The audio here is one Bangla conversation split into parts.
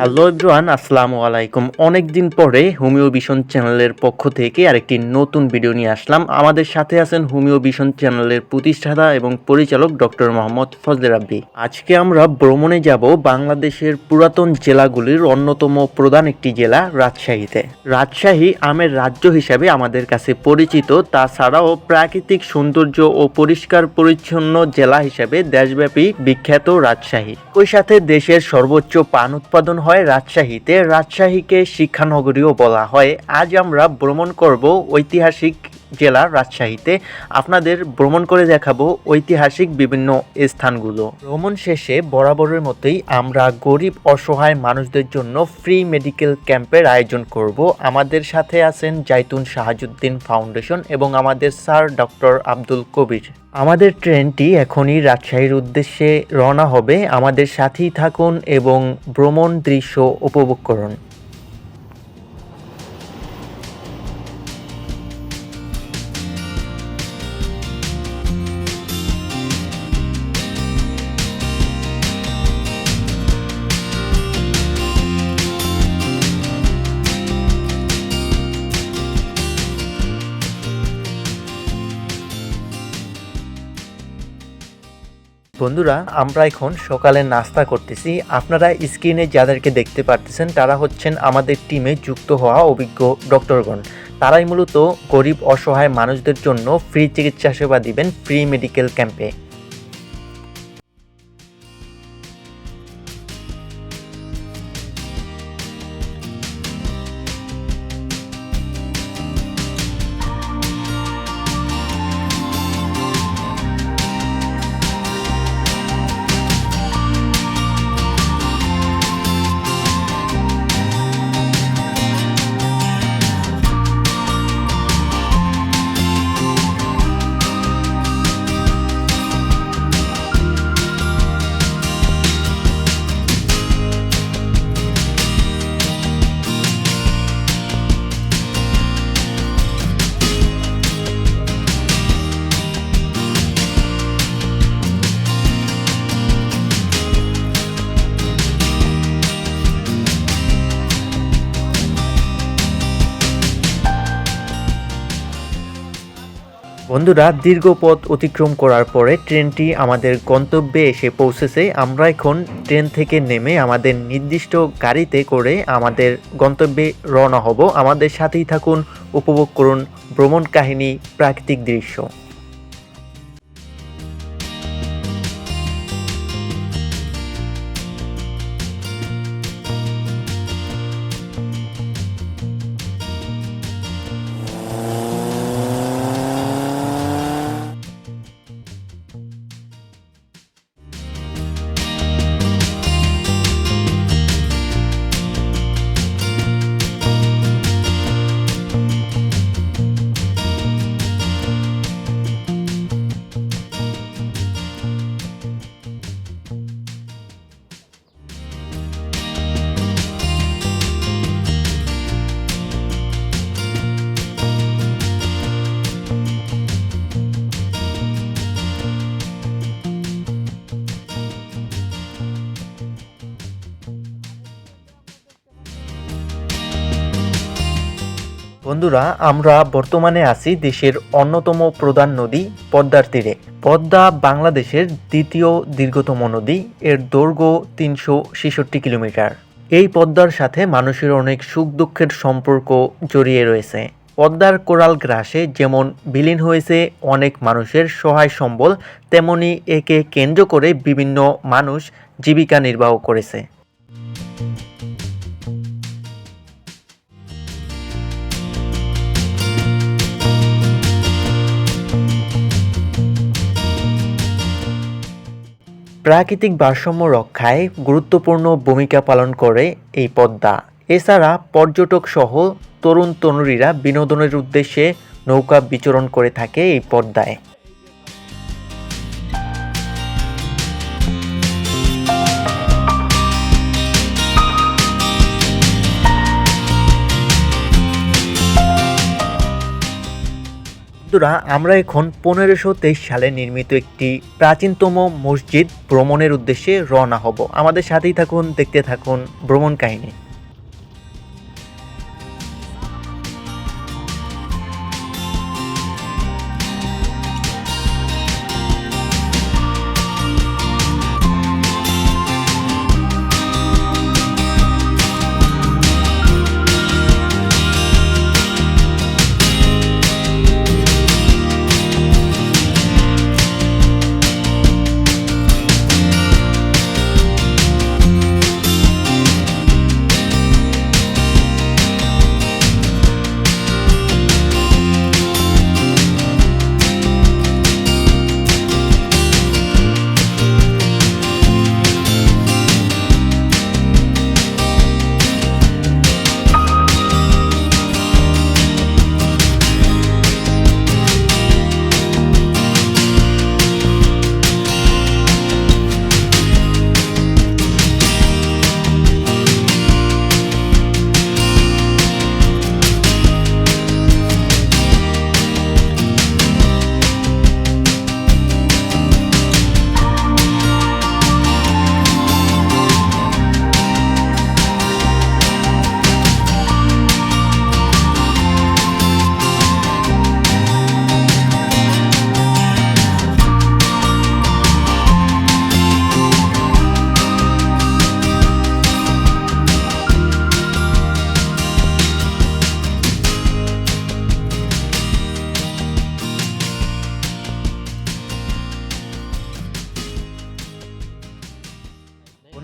হ্যালো এভরিওয়ান আসসালামু আলাইকুম। অনেক দিন পরে হোমিও ভিশন চ্যানেলের পক্ষ থেকে আরেকটি নতুন ভিডিও নিয়ে আসলাম। আমাদের সাথে আছেন হোমিও ভিশন চ্যানেলের প্রতিষ্ঠাতা এবং পরিচালক ডক্টর মোহাম্মদ ফজলে রাব্বি। আজকে আমরা ভ্রমণে যাব বাংলাদেশের পুরাতন জেলাগুলির অন্যতম প্রধান একটি জেলা, রাজশাহীতে। রাজশাহী আমের রাজ্য হিসাবে আমাদের কাছে পরিচিত। তাছাড়াও প্রাকৃতিক সৌন্দর্য ও পরিষ্কার পরিচ্ছন্ন জেলা হিসেবে দেশব্যাপী বিখ্যাত রাজশাহী। ওই সাথে দেশের সর্বোচ্চ পান উৎপাদন হয় রাজশাহীতে। রাজশাহীকে শিক্ষানগরীও বলা হয়। আজ আমরা ভ্রমণ করব ঐতিহাসিক জেলা রাজশাহীতে আপনাদের ভ্রমণ করে দেখাবো ঐতিহাসিক বিভিন্ন স্থানগুলো। ভ্রমণ শেষে বরাবরের মতোই আমরা গরিব, অসহায় মানুষদের জন্য ফ্রি মেডিকেল ক্যাম্পের আয়োজন করব। আমাদের সাথে আছেন জাইতুন শাহাজুদ্দিন ফাউন্ডেশন এবং আমাদের স্যার ডক্টর আব্দুল কবির। আমাদের ট্রেনটি এখনই রাজশাহীর উদ্দেশ্যে রওনা হবে। আমাদের সাথেই থাকুন এবং ভ্রমণ দৃশ্য উপভোগ করুন। বন্ধুরা, আমরা এখন সকালে নাস্তা করতেছি। আপনারা স্ক্রিনে যাদেরকে দেখতে পারতেছেন, তারা হচ্ছেন আমাদের টিমে যুক্ত হওয়া অভিজ্ঞ ডক্টরগণ। তারাই মূলত গরিব, অসহায় মানুষদের জন্য ফ্রি চিকিৎসা সেবা দিবেন ফ্রি মেডিকেল ক্যাম্পে বন্ধুরা, দীর্ঘ পথ অতিক্রম করার পরে ট্রেনটি আমাদের গন্তব্যে এসে পৌঁছেছে। আমরা এখন ট্রেন থেকে নেমে আমাদের নির্দিষ্ট গাড়িতে করে আমাদের গন্তব্যে রওনা হব। আমাদের সাথেই থাকুন, উপভোগ করুন ভ্রমণ কাহিনী, প্রাকৃতিক দৃশ্য। বন্ধুরা, আমরা বর্তমানে আছি দেশের অন্যতম প্রধান নদী পদ্মার তীরে। পদ্মা বাংলাদেশের দ্বিতীয় দীর্ঘতম নদী। এর দৈর্ঘ্য তিনশো ছেষট্টি কিলোমিটার। এই পদ্মার সাথে মানুষের অনেক সুখ দুঃখের সম্পর্ক জড়িয়ে রয়েছে। পদ্মার কোরাল গ্রাসে যেমন বিলীন হয়েছে অনেক মানুষের সহায় সম্বল, তেমনি একে কেন্দ্র করে বিভিন্ন মানুষ জীবিকা নির্বাহ করেছে। প্রাকৃতিক ভারসাম্য রক্ষায় গুরুত্বপূর্ণ ভূমিকা পালন করে এই পদ্মা। এছাড়া পর্যটক সহ তরুণ তরুণীরা বিনোদনের উদ্দেশ্যে নৌকা বিচরণ করে থাকে এই পদ্মায়। বন্ধুরা, আমরা এখন পনেরোশো তেইশ সালে নির্মিত একটি প্রাচীনতম মসজিদ ভ্রমণের উদ্দেশ্যে রওনা হব। আমাদের সাথেই থাকুন, দেখতে থাকুন ভ্রমণ কাহিনী।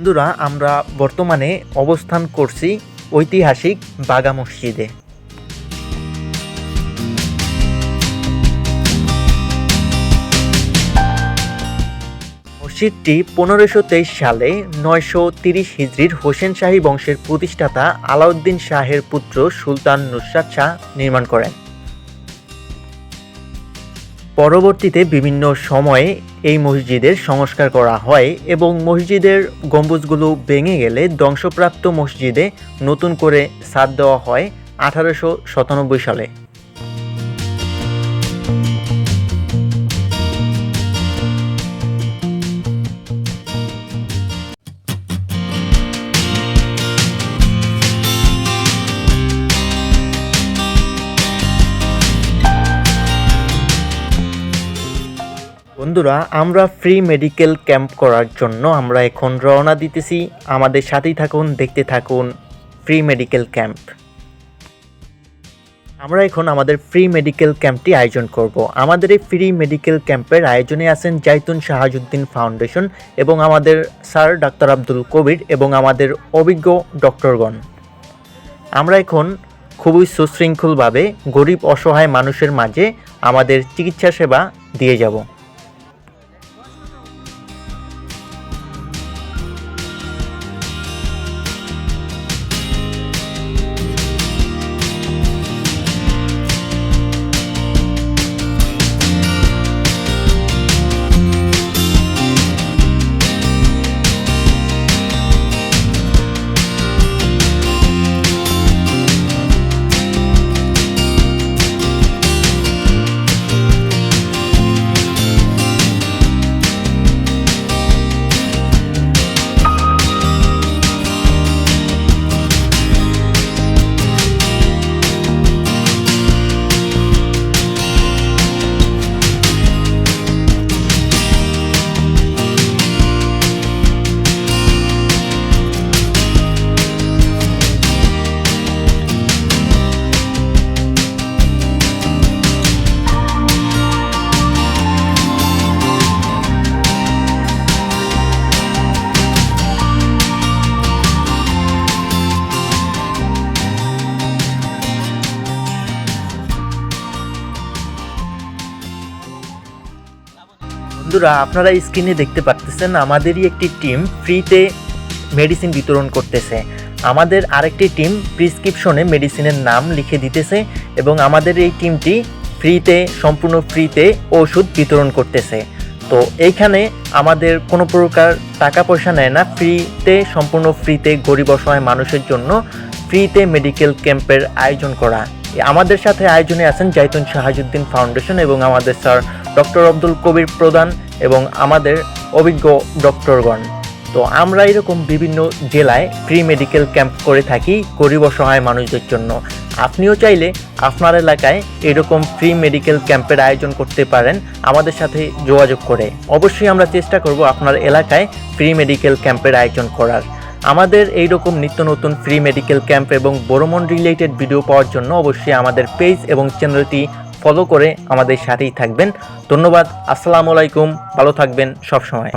বন্ধুরা, আমরা বর্তমানে অবস্থান করছি ঐতিহাসিক বাগা মসজিদে। মসজিদটি পনেরোশো তেইশ সালে নয়শো তিরিশ হিজড়ির হোসেন শাহী বংশের প্রতিষ্ঠাতা আলাউদ্দিন শাহের পুত্র সুলতান নুসরাত শাহ নির্মাণ করেন। পরবর্তীতে বিভিন্ন সময়ে এই মসজিদের সংস্কার করা হয় এবং মসজিদের গম্বুজগুলো ভেঙে গেলে ধ্বংসপ্রাপ্ত মসজিদে নতুন করে সাদ দেওয়া হয় আঠারোশো সাতানব্বই সালে। বন্ধুরা, আমরা ফ্রি মেডিকেল ক্যাম্প করার জন্য আমরা এখন রওনা দিতেছি। আমাদের সাথেই থাকুন, দেখতে থাকুন ফ্রি মেডিকেল ক্যাম্প আমরা এখন আমাদের ফ্রি মেডিকেল ক্যাম্পটি আয়োজন করব। আমাদের এই ফ্রি মেডিকেল ক্যাম্পের আয়োজনে আছেন জাইতুন শাহাজুদ্দিন ফাউন্ডেশন এবং আমাদের স্যার ডাক্তার আব্দুল কবির এবং আমাদের অভিজ্ঞ ডক্টরগণ। আমরা এখন খুবই সুশৃঙ্খলভাবে গরিব অসহায় মানুষের মাঝে আমাদের চিকিৎসা সেবা দিয়ে যাব। বন্ধুরা, আপনারা স্ক্রিনে দেখতে পাচ্ছেন আমাদেরই একটি টিম ফ্রিতে মেডিসিন বিতরণ করতেছে। আমাদের আরেকটি টিম প্রিসক্রিপশনে মেডিসিনের নাম লিখে দিতেছে এবং আমাদের এই টিমটি ফ্রিতে সম্পূর্ণ ফ্রিতে ওষুধ বিতরণ করতেছে। তো এইখানে আমাদের কোনো প্রকার টাকা পয়সা নেয় না ফ্রিতে সম্পূর্ণ ফ্রিতে গরিব অসহায় মানুষের জন্য ফ্রিতে মেডিকেল ক্যাম্পের আয়োজন করা। আমাদের সাথে আয়োজনে আছেন জাইতুন শাহাজুদ্দিন ফাউন্ডেশন এবং আমাদের স্যার ডক্টর আব্দুল কবির প্রধান। এবং আমাদের অভিজ্ঞ ডক্টরগণ। তো আমরা এরকম বিভিন্ন জেলায় ফ্রি মেডিকেল ক্যাম্প করে থাকি গরিব অসহায় মানুষদের জন্য। আপনিও চাইলে আপনার এলাকায় এরকম ফ্রি মেডিকেল ক্যাম্পের আয়োজন করতে পারেন। আমাদের সাথে যোগাযোগ করে। অবশ্যই আমরা চেষ্টা করব আপনার এলাকায় ফ্রি মেডিকেল ক্যাম্পের আয়োজন করার। আমাদের এই রকম নিত্য নতুন ফ্রি মেডিকেল ক্যাম্প এবং বড়মন রিলেটেড ভিডিও পাওয়ার জন্য অবশ্যই আমাদের পেজ এবং চ্যানেলটি ফলো করে আমাদের সাথেই থাকবেন। ধন্যবাদ আসসালামু আলাইকুম ভালো থাকবেন সব সময়